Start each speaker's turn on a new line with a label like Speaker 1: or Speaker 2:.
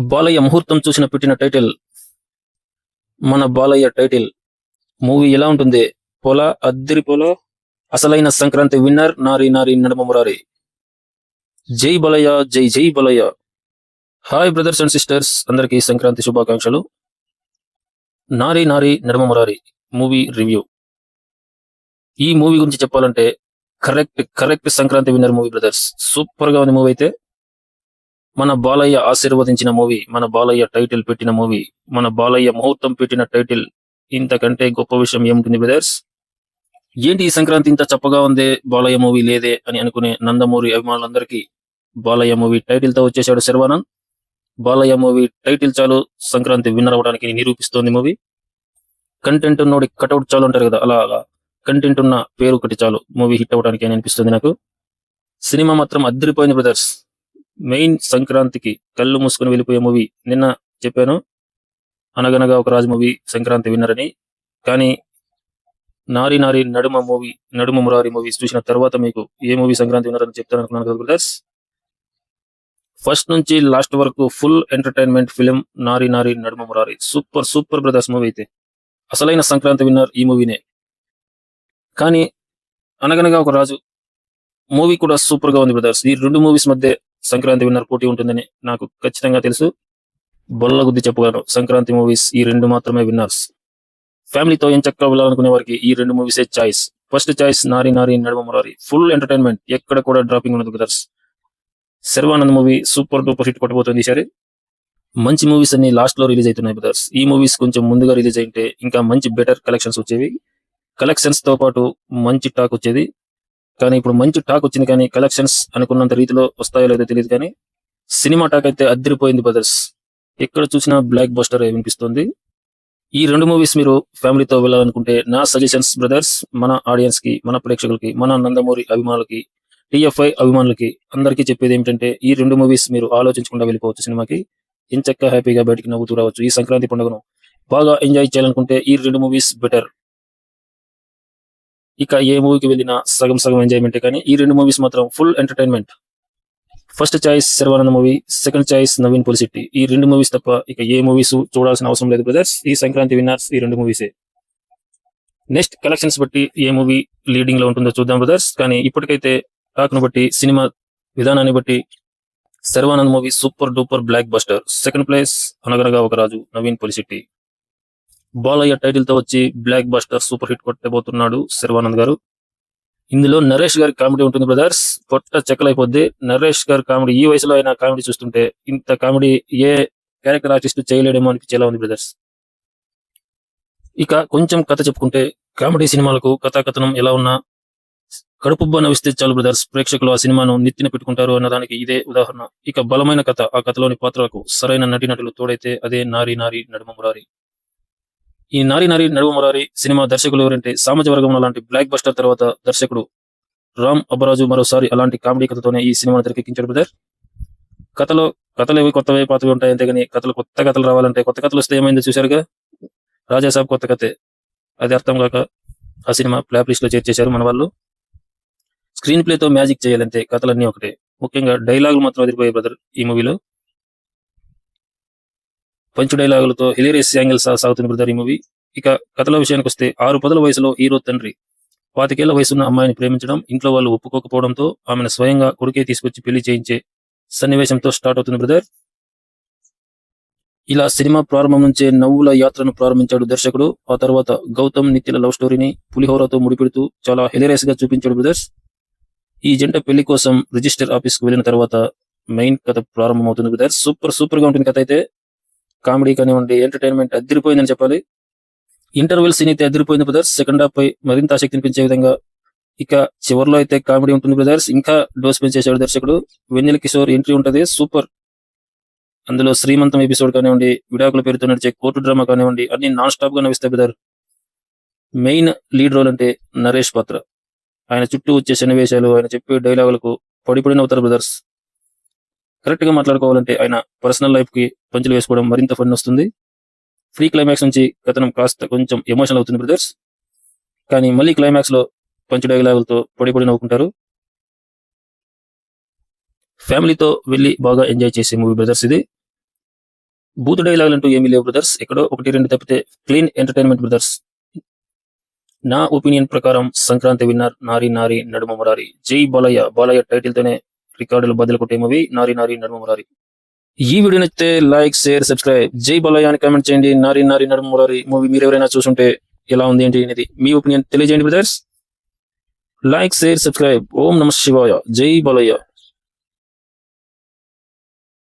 Speaker 1: బాలయ్య ముహూర్తం చూసిన పెట్టిన టైటిల్ మన బాలయ్య టైటిల్. మూవీ ఎలా ఉంటుంది? పొల? అద్దరి పొల? అసలైన సంక్రాంతి విన్నర్ నారి నారి నడుమ మురారి. జై బలయ్య జై జై Balayya. Hi brothers and sisters అందరికీ సంక్రాంతి శుభాకాంక్షలు. Nari Nari Naduma Murari movie review. ఈ మూవీ గురించి చెప్పాలంటే correct correct Sankranti winner movie brothers. సూపర్గా ఉంది మూవీ అయితే. మన బాలయ్య ఆశీర్వదించిన మూవీ మన బాలయ్య టైటిల్ పెట్టిన మూవీ మన బాలయ్య ముహూర్తం పెట్టిన టైటిల్ ఇంతకంటే గొప్ప విషయం ఏముంటుంది బ్రదర్స్ ఏంటి ఈ సంక్రాంతి ఇంత చప్పగా ఉందే బాలయ్య మూవీ లేదే అని అనుకునే నందమూరి అభిమానులందరికీ బాలయ్య మూవీ టైటిల్తో వచ్చేసాడు శర్వానంద్. బాలయ్య మూవీ టైటిల్ చాలు సంక్రాంతి విన్నర్ అవడానికి నిరూపిస్తోంది మూవీ. కంటెంట్ ఉన్నోడి కటౌట్ చాలు అంటారు కదా అలాగా. అలా కంటెంట్ ఉన్న పేరు ఒకటి చాలు మూవీ హిట్ అవడానికి అని అనిపిస్తుంది నాకు. సినిమా మాత్రం అద్దరిపోయింది బ్రదర్స్ మెయిన్ సంక్రాంతికి కళ్ళు మూసుకుని వెళ్ళిపోయే మూవీ నిన్న చెప్పాను. అనగనగా ఒక రాజు మూవీ సంక్రాంతి విన్నర్ అని కానీ నారి నారి నడుమ మూవీ నడుమ మురారి మూవీస్ చూసిన తర్వాత మీకు ఏ మూవీ సంక్రాంతి విన్నర్ అని చెప్తాను అనుకున్నాను కదా బ్రదర్స్. ఫస్ట్ నుంచి లాస్ట్ వరకు full entertainment film Nari Nari Naduma Murari. Super super brothers movie అయితే. అసలైన సంక్రాంతి విన్నర్ ఈ మూవీనే. కానీ అనగనగా ఒక రాజు మూవీ కూడా సూపర్గా ఉంది బ్రదర్స్. ఈ రెండు మూవీస్ మధ్య సంక్రాంతి విన్నర్ పోటీ ఉంటుందని నాకు ఖచ్చితంగా తెలుసు. బొల్ల గుద్ది చెప్పగలను సంక్రాంతి మూవీస్ ఈ రెండు మాత్రమే విన్నర్స్ ఫ్యామిలీతో ఏం చక్కగా వెళ్ళాలనుకునే వారికి ఈ రెండు మూవీసే చాయిస్ ఫస్ట్ చాయిస్ నారి నారి నడుమ మురారి. ఫుల్ ఎంటర్టైన్మెంట్ ఎక్కడ కూడా డ్రాపింగ్ ఉండదు brothers Sharwanand movie super duper hit కొట్టబోతుంది సరే. మంచి మూవీస్ అన్ని లాస్ట్లో రిలీజ్ అవుతున్నాయి బ్రదర్స్ ఈ మూవీస్ కొంచెం ముందుగా రిలీజ్ అయితే ఇంకా మంచి బెటర్ కలెక్షన్స్ వచ్చేవి. కలెక్షన్స్తో పాటు మంచి టాక్ వచ్చేది. కానీ ఇప్పుడు మంచి టాక్ వచ్చింది కానీ కలెక్షన్స్ అనుకున్నంత రీతిలో వస్తాయో లేదో తెలియదు కానీ సినిమా టాక్ అయితే అద్దరిపోయింది బ్రదర్స్. ఎక్కడ చూసినా బ్లాక్ బస్టర్ వినిపిస్తుంది. ఈ రెండు మూవీస్ మీరు ఫ్యామిలీతో వెళ్ళాలనుకుంటే నా సజెషన్స్ బ్రదర్స్ మన ఆడియన్స్కి మన ప్రేక్షకులకి మన నందమూరి అభిమానులకి టిఎఫ్ఐ అభిమానులకి అందరికీ చెప్పేది ఏమిటంటే ఈ రెండు మూవీస్ మీరు ఆలోచించకుండా వెళ్ళిపోవచ్చు సినిమాకి. ఇంచక్క హ్యాపీగా బయటికి నవ్వుతూ రావచ్చు. ఈ సంక్రాంతి పండుగను బాగా ఎంజాయ్ చేయాలనుకుంటే ఈ రెండు మూవీస్ బెటర్. ఇక ఏ మూవీకి వెళ్ళినా సగం సగం ఎంజాయ్మెంట్ కానీ ఈ రెండు మూవీస్ మాత్రం full entertainment first choice Sharwanand movie second choice Naveen Polishetty ఈ రెండు మూవీస్ తప్ప ఇక ఏ మూవీస్ చూడాల్సిన అవసరం లేదు బ్రదర్స్ ఈ సంక్రాంతి విన్నర్స్ ఈ రెండు మూవీసే నెక్స్ట్ కలెక్షన్స్ బట్టి ఏ మూవీ లీడింగ్లో ఉంటుందో చూద్దాం బ్రదర్స్ కానీ ఇప్పటికైతే టాక్ను బట్టి సినిమా విధానాన్ని బట్టి Sharwanand movie super duper blockbuster second place Anaganaga Oka Raju Naveen Polishetty Balayya టైటిల్తో వచ్చి బ్లాక్ బస్టర్ సూపర్ హిట్ కొట్టబోతున్నాడు శర్వానంద్ గారు. ఇందులో నరేష్ గారి కామెడీ ఉంటుంది బ్రదర్స్. పొట్ట చెక్కలైపోద్ది. నరేష్ గారి కామెడీ ఈ వయసులో అయినా కామెడీ చూస్తుంటే ఇంత కామెడీ ఏ క్యారెక్టర్ ఆర్టిస్ట్ చేయలేడేమో అనిపించేలా ఉంది బ్రదర్స్. ఇక కొంచెం కథ చెప్పుకుంటే కామెడీ సినిమాలకు కథాకథనం ఎలా ఉన్నా కడుపుబ్బ నవ్విస్తే చాలు బ్రదర్స్. ప్రేక్షకులు ఆ సినిమాను నెత్తిన పెట్టుకుంటారు అన్నదానికి ఇదే ఉదాహరణ. ఇక బలమైన కథ ఆ కథలోని పాత్రలకు సరైన నటీనటులు తోడైతే అదే నారి నారి నడుమ మురారి. ఈ నారి నారి నడుమ మరారి సినిమా దర్శకులు ఎవరంటే సామాజ వర్గం లాంటి బ్లాక్ బస్టర్ తర్వాత దర్శకుడు రామ్ అబ్బరాజు మరోసారి అలాంటి కామెడీ కథతోనే ఈ సినిమాను తెరకెక్కించాడు బ్రదర్ కథలో కథలు ఏవి కొత్తవి పాతవి ఉంటాయి అంతేగాని కథలు కొత్త కథలు రావాలంటే కొత్త కథలు వస్తే ఏమైందో చూశారుగా? రాజాసాబ్ కొత్త కథే. అది అర్థం కాక ఆ సినిమా ప్లాప్ లిస్ట్లో చేర్చేశారు మన వాళ్ళు. స్క్రీన్ ప్లేతో మ్యాజిక్ చేయాలంటే కథలన్నీ ఒకటే. ముఖ్యంగా డైలాగులు మాత్రం అదిరిపోయాయి బ్రదర్ ఈ మూవీలో. పంచు డైలాగులతో హిలేరియస్ యాంగిల్ సాగుతుంది బ్రదర్ ఈ మూవీ ఇక కథల విషయానికి వస్తే ఆరు పదుల వయసులో హీరో తండ్రి. పాతికేళ్ళ వయసున్న అమ్మాయిని ప్రేమించడం ఇంట్లో వాళ్ళు ఒప్పుకోకపోవడంతో ఆమెను స్వయంగా కొడుకే తీసుకొచ్చి పెళ్ళి చేయించే సన్నివేశంతో స్టార్ట్ అవుతుంది బ్రదర్ ఇలా సినిమా ప్రారంభం నుంచే నవ్వుల యాత్రను ప్రారంభించాడు దర్శకుడు. ఆ తర్వాత గౌతమ్ నిత్యల లవ్ స్టోరీని పులిహోరతో ముడిపెడుతూ చాలా హిలేరియస్గా చూపించాడు బ్రదర్స్ ఈ జంట పెళ్ళి కోసం రిజిస్టర్ ఆఫీస్కు వెళ్ళిన తర్వాత మెయిన్ కథ ప్రారంభమవుతుంది బ్రదర్స్ సూపర్ సూపర్గా ఉంటుంది కథ అయితే. కామెడీ కానివ్వండి ఎంటర్టైన్మెంట్ అదిరిపోయిందని చెప్పాలి. ఇంటర్వెల్ సీన్ అయితే అదిరిపోయింది బ్రదర్స్ సెకండ్ హాఫ్ పై మరింత ఆసక్తి అనిపించే విధంగా ఇక చివరిలో అయితే కామెడీ ఉంటుంది బ్రదర్స్ ఇంకా డోస్ పెంచేశాడు దర్శకుడు. వెన్నెల కిషోర్ ఎంట్రీ ఉంటది. సూపర్ అందులో శ్రీమంతం ఎపిసోడ్ కానివ్వండి విడాకుల పేరుతో నడిచే కోర్టు డ్రామా కానివ్వండి అన్ని నాన్ స్టాప్గా నవ్విస్తాయి బ్రదర్ మెయిన్ లీడ్ రోల్ అంటే నరేష్ పాత్ర. ఆయన చుట్టూ వచ్చే సన్నివేశాలు ఆయన చెప్పే డైలాగులకు పడిపడిన అవుతారు బ్రదర్స్ కరెక్ట్గా మాట్లాడుకోవాలంటే ఆయన పర్సనల్ లైఫ్కి పంచులు వేసుకోవడం మరింత ఫన్ వస్తుంది. ఫ్రీ క్లైమాక్స్ నుంచి కథనం కాస్త కొంచెం ఎమోషనల్ అవుతుంది బ్రదర్స్ కానీ మళ్ళీ క్లైమాక్స్లో పంచు డైలాగులతో పొడి పొడి నవ్వుకుంటారు. ఫ్యామిలీతో వెళ్ళి బాగా ఎంజాయ్ చేసే మూవీ బ్రదర్స్ ఇది. బూత్ డైలాగులు అంటూ ఏమీ లేవు బ్రదర్స్ ఎక్కడో ఒకటి రెండు తప్పితే క్లీన్ ఎంటర్టైన్మెంట్ బ్రదర్స్ నా ఒపీనియన్ ప్రకారం సంక్రాంతి విన్నర్ నారి నారి నడుమ మురారి జై బాలయ్య బాలయ్య టైటిల్ తోనే రికార్డులు బదులు కొట్టే మూవీ నారి నారి నడుమ మురారి ఈ వీడియో నచ్చితే లైక్ షేర్ సబ్స్క్రైబ్. జై బాలయ్య అని కామెంట్ చేయండి. నారి నారి నడుమ మురారి మూవీ మీరు ఎవరైనా చూసుంటే ఎలా ఉంది ఏంటి అనేది మీ ఒపీనియన్ తెలియజేయండి బ్రదర్స్ లైక్ షేర్ సబ్స్క్రైబ్. ఓం నమ శివాయ. జై బాలయ్య.